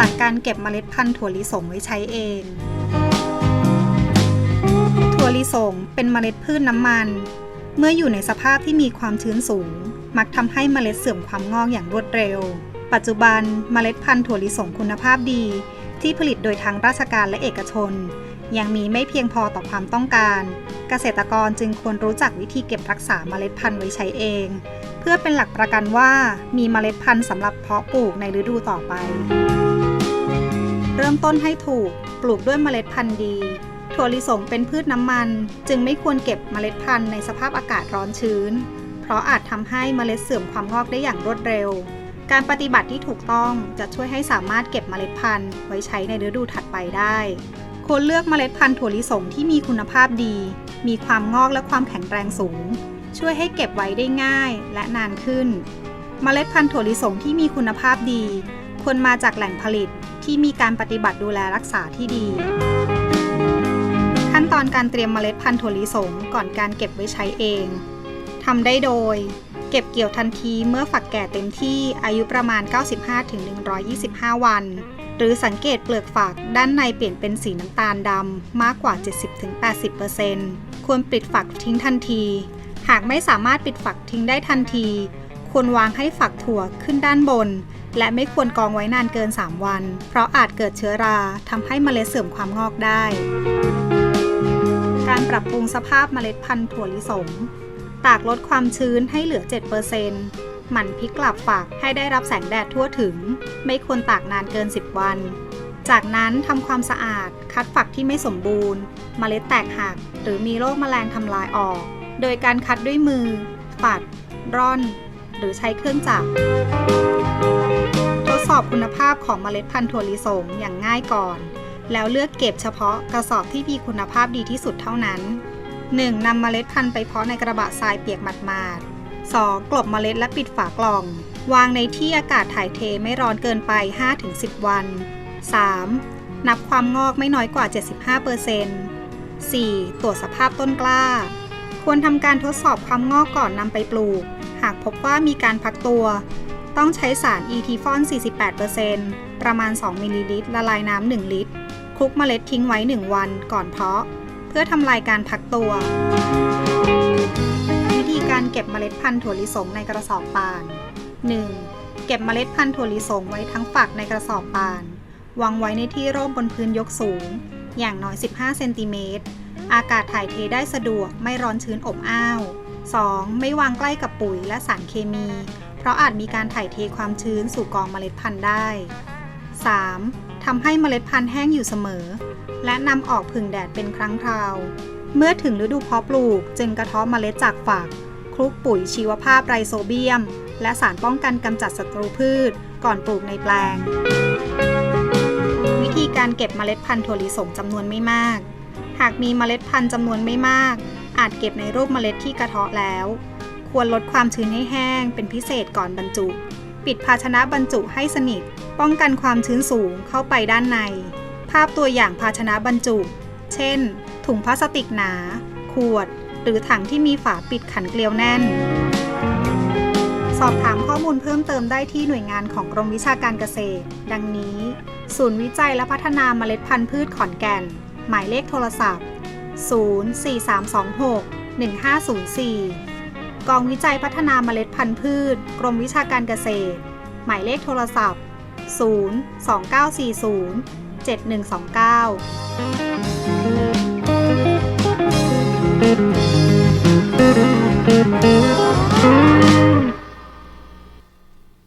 หลักการเก็บเมล็ดพันธุ์ถั่วลิสงไว้ใช้เอง ถั่วลิสงเป็นเมล็ดพืชน้ำมัน เมื่ออยู่ในสภาพที่มีความชื้นสูง มักทำให้เมล็ดเสื่อมความงอกอย่างรวดเร็ว ปัจจุบันเมล็ดพันธุ์ถั่วลิสงคุณภาพดี ที่ผลิตโดยทางราชการและเอกชน ยังมีไม่เพียงพอต่อความต้องการ เกษตรกรจึงควรรู้จักวิธีเก็บรักษาเมล็ดพันธุ์ไว้ใช้เองเพื่อเป็นหลักประกันว่ามีเมล็ดพันธุ์สำหรับเพาะปลูกในฤดูต่อไป เริ่มต้นให้ถูก ปลูกด้วยเมล็ดพันธุ์ดี ถั่วลิสงเป็นพืชน้ำมัน จึงไม่ควรเก็บเมล็ดพันธุ์ในสภาพอากาศร้อนชื้น เพราะอาจทำให้เมล็ดเสื่อมความงอกได้อย่างรวดเร็ว การปฏิบัติที่ถูกต้องจะช่วยให้สามารถเก็บเมล็ดพันธุ์ไว้ใช้ในฤดูถัดไปได้ ควรเลือกเมล็ดพันธุ์ถั่วลิสงที่มีคุณภาพดี มีความงอกและความแข็งแรงสูง ช่วยให้เก็บไว้ได้ง่ายและนานขึ้น เมล็ดพันธุ์ถั่วลิสงที่มีคุณภาพดี ควรมาจากแหล่งผลิต ที่มีการปฏิบัติดูแลรักษาที่ดี ขั้นตอนการเตรียมเมล็ดพันธุ์ถั่วลิสงก่อนการเก็บไว้ใช้เองทำได้โดย เก็บเกี่ยวทันทีเมื่อฝักแก่เต็มที่อายุประมาณ 95-125 วัน หรือสังเกตเปลือกฝักด้านในเปลี่ยนเป็นสีน้ำตาลดำมากกว่า 70-80%ควรปิดฝักทิ้งทันที หากไม่สามารถปิดฝักทิ้งได้ทันที ควรวางให้ฝักถั่วขึ้นด้านบน และไม่ควรกองไว้นานเกิน 3 วัน เพราะอาจเกิดเชื้อราทำให้เมล็ดเสื่อมความงอกได้ การปรับปรุงสภาพเมล็ดพันธุ์ถั่วลิสง ตากลดความชื้นให้เหลือ 7%หมั่นพลิกกลับฝักให้ได้รับแสงแดดทั่วถึง ไม่ควรตากนานเกิน 10 วัน จากนั้นทำความสะอาด คัดฝักที่ไม่สมบูรณ์ เมล็ดแตกหัก หรือมีโรคแมลงทำลายออก โดยการคัดด้วยมือ ปัด ร่อน หรือใช้เครื่องจักร อบคุณภาพของเมล็ดพันธุ์ถั่วลิสงอย่างง่ายก่อน แล้วเลือกเก็บเฉพาะกระสอบที่มีคุณภาพดีที่สุดเท่านั้น 1. นำเมล็ดพันธุ์ไปเพาะในกระบะทรายเปียกหมาดๆ 2. กลบเมล็ดและปิดฝากล่อง วางในที่อากาศถ่ายเทไม่ร้อนเกินไป 5-10 วัน 3. นับความงอกไม่น้อยกว่า 75% 4. ตรวจสภาพต้นกล้า ควรทำการทดสอบความงอกก่อนนำไปปลูก หากพบว่ามีการพักตัว ต้องใช้สาร e t f o n 48%ประมาณ 2 มิลลิลิตรละลายน้ำ 1 ลิตร คลุกเมล็ดทิ้งไว้ 1 วันก่อนเพาะ เพื่อทำลายการพักตัว วิธีการเก็บเมล็ดพันธุ์ถั่วลิสงในกระสอบป่าน 1. เก็บเมล็ดพันธุ์ถั่วลิสงไว้ทั้งฝักในกระสอบป่าน วางไว้ในที่ร่มบนพื้นยกสูง อย่างน้อย 15 เซนติเมตร อากาศถ่ายเทได้สะดวกไม่ร้อนชื้นอบอ้าว 2. ไม่วางใกล้กับปุ๋ยและสารเคมี เพราะอาจมีการถ่ายเทความชื้นสู่กองเมล็ดพันธุ์ได้ 3. ทำให้เมล็ดพันธุ์แห้งอยู่เสมอ และนำออกผึ่งแดดเป็นครั้งคราว เมื่อถึงฤดูเพาะปลูกจึงกระเทาะเมล็ดจากฝัก คลุกปุ๋ยชีวภาพไรโซเบียม และสารป้องกันกำจัดศัตรูพืช ก่อนปลูกในแปลง วิธีการเก็บเมล็ดพันธุ์ถั่วลิสงจำนวนไม่มาก หากมีเมล็ดพันธุ์จำนวนไม่มาก อาจเก็บในรูปเมล็ดที่กระเทาะแล้ว ควรลดความชื้นให้แห้งเป็นพิเศษก่อนบรรจุ ปิดภาชนะบรรจุให้สนิท ป้องกันความชื้นสูงเข้าไปด้านใน ภาพตัวอย่างภาชนะบรรจุ เช่น ถุงพลาสติกหนา ขวด หรือถังที่มีฝาปิดขันเกลียวแน่น สอบถามข้อมูลเพิ่มเติมได้ที่หน่วยงานของกรมวิชาการเกษตร ดังนี้ ศูนย์วิจัยและพัฒนาเมล็ดพันธุ์พืชขอนแก่น หมายเลขโทรศัพท์ 04326 1504 กองวิจัยพัฒนาเมล็ดพันธุ์พืช กรมวิชาการเกษตร หมายเลขโทรศัพท์ 02940 7129